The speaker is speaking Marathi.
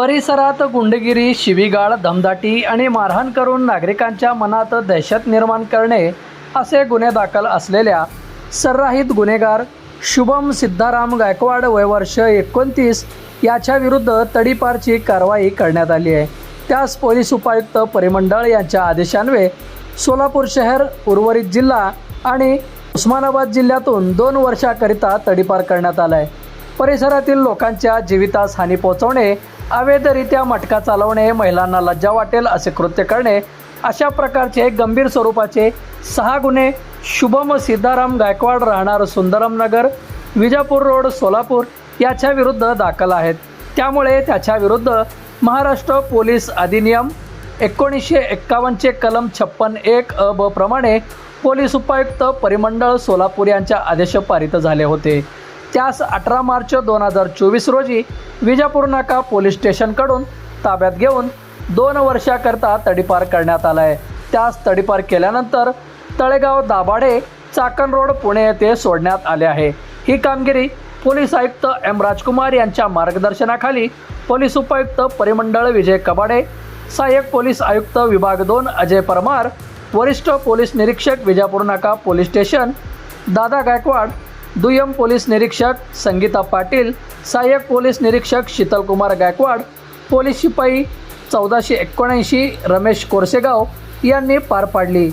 परिसरात गुंडगिरी शिवीगाळ दमदाटी आणि मारहाण करून नागरिकांच्या मनात दहशत निर्माण करणे असे गुन्हे दाखल असलेल्या सर्राहित गुन्हेगार शुभम सिद्धाराम गायकवाड वयवर्ष एकोणतीस याच्या विरुद्ध तडीपारची कारवाई करण्यात आली आहे. त्यास पोलीस उपायुक्त परिमंडळ यांच्या आदेशान्वये सोलापूर शहर उर्वरित जिल्हा आणि उस्मानाबाद जिल्ह्यातून दोन वर्षाकरिता तडीपार करण्यात आला आहे परिसरातील लोकांच्या जीवितास हानी पोहोचवणे अवैधरित्या मटका चालवणे महिलांना लज्जा वाटेल असे कृत्य करणे अशा प्रकारचे गंभीर स्वरूपाचे सहा गुन्हे शुभम सिद्धाराम गायकवाड राहणार सुंदरम नगर विजापूर रोड सोलापूर याच्या विरुद्ध दाखल आहेत. त्यामुळे त्याच्या विरुद्ध महाराष्ट्र पोलीस अधिनियम एकोणीसशे एक्कावन्नचे कलम छप्पन एक अ ब प्रमाणे पोलीस उपायुक्त परिमंडळ सोलापूर यांच्या आदेश पारित झाले होते. त्यास अठरा मार्च दोन हजार चोवीस रोजी विजापूर नाका पोलीस स्टेशनकडून ताब्यात घेऊन दोन वर्षाकरता तडीपार करण्यात आला आहे त्यास तडीपार केल्यानंतर तळेगाव दाभाडे चाकण रोड पुणे येथे सोडण्यात आले आहे. ही कामगिरी पोलीस आयुक्त एम राजकुमार यांच्या मार्गदर्शनाखाली पोलीस उपायुक्त परिमंडळ विजय कबाडे सहाय्यक पोलीस आयुक्त विभाग दोन अजय परमार वरिष्ठ पोलीस निरीक्षक विजापूर नाका पोलीस स्टेशन दादा गायकवाड दुय्यम पोलीस निरीक्षक संगीता पाटील सहाय्यक पोलीस निरीक्षक शीतलकुमार गायकवाड पोलीस शिपाई चौदाशे एकोणऐंशी रमेश कोरसेगाव यांनी पार पाडली.